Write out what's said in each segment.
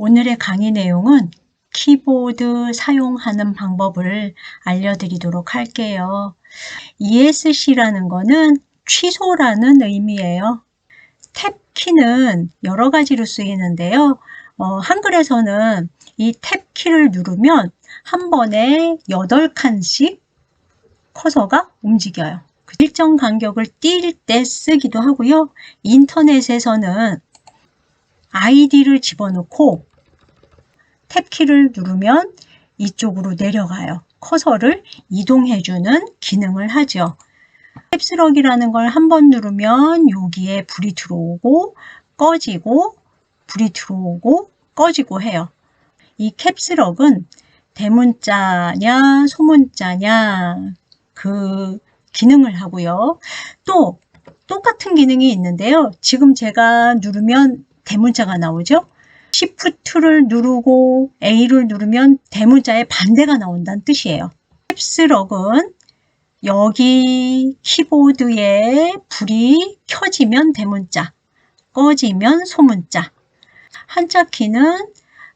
오늘의 강의 내용은 키보드 사용하는 방법을 알려드리도록 할게요. ESC라는 거는 취소라는 의미예요. 탭 키는 여러 가지로 쓰이는데요. 어, 한글에서는 이 탭 키를 누르면 한 번에 8칸씩 커서가 움직여요. 그 일정 간격을 뛸때 쓰기도 하고요. 인터넷에서는 아이디를 집어넣고 탭키를 누르면 이쪽으로 내려가요. 커서를 이동해주는 기능을 하죠. 캡스럭이라는 걸 한 번 누르면 여기에 불이 들어오고 꺼지고 불이 들어오고 꺼지고 해요. 이 캡스럭은 대문자냐 소문자냐 그 기능을 하고요. 또 똑같은 기능이 있는데요. 지금 제가 누르면 대문자가 나오죠. Shift를 누르고 A를 누르면 대문자의 반대가 나온다는 뜻이에요. 캡스럭은 여기 키보드에 불이 켜지면 대문자, 꺼지면 소문자. 한자 키는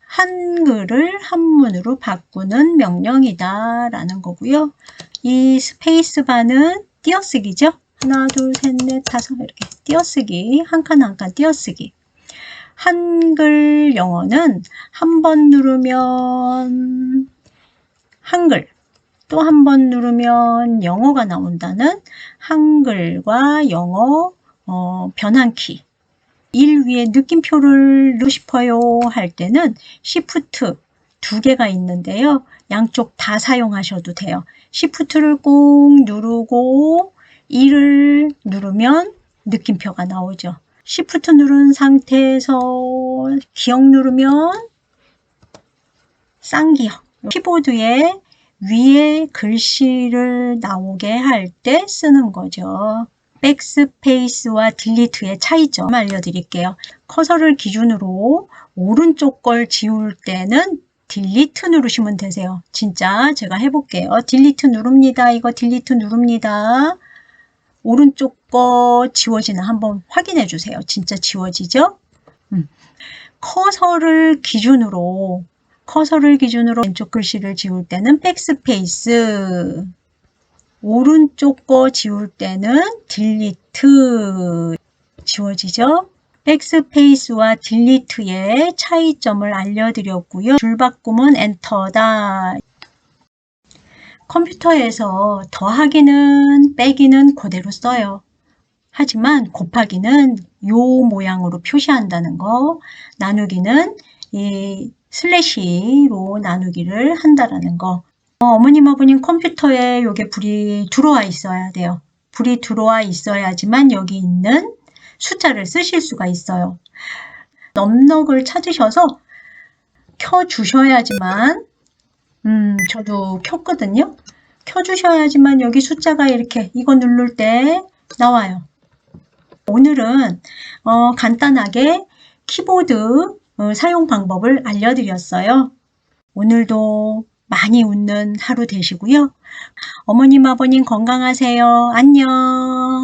한글을 한문으로 바꾸는 명령이다 라는 거고요. 이 스페이스바는 띄어쓰기죠. 하나, 둘, 셋, 넷, 다섯 이렇게 띄어쓰기 한 칸 한 칸 띄어쓰기. 한글 영어는 한 번 누르면 한글 또 한 번 누르면 영어가 나온다는 한글과 영어 어, 변환키 1 위에 느낌표를 넣고 싶어요 할 때는 Shift 두 개가 있는데요. 양쪽 다 사용하셔도 돼요. Shift를 꾹 누르고 1을 누르면 느낌표가 나오죠. Shift 누른 상태에서 기억 누르면 쌍기역. 키보드에 위에 글씨를 나오게 할 때 쓰는 거죠. 백스페이스와 딜리트의 차이점 알려드릴게요. 커서를 기준으로 오른쪽 걸 지울 때는 딜리트 누르시면 되세요. 진짜 제가 해볼게요. 딜리트 누릅니다. 이거 딜리트 누릅니다. 오른쪽 거 지워지나 한번 확인해 주세요. 진짜 지워지죠? 음. 커서를 기준으로 커서를 기준으로 왼쪽 글씨를 지울 때는 백스페이스 오른쪽 거 지울 때는 딜리트 지워지죠? 백스페이스와 딜리트의 차이점을 알려드렸고요. 줄바꿈은 엔터다. 컴퓨터에서 더하기는 빼기는 그대로 써요. 하지만 곱하기는 요 모양으로 표시한다는 거, 나누기는 이 슬래시로 나누기를 한다라는 거. 어, 머님 아버님 컴퓨터에 요게 불이 들어와 있어야 돼요. 불이 들어와 있어야지만 여기 있는 숫자를 쓰실 수가 있어요. 넘넉을 찾으셔서 켜 주셔야지만 음, 저도 켰거든요. 켜주셔야지만 여기 숫자가 이렇게 이거 누를 때 나와요. 오늘은 어, 간단하게 키보드 어, 사용 방법을 알려드렸어요. 오늘도 많이 웃는 하루 되시고요. 어머님, 아버님 건강하세요. 안녕.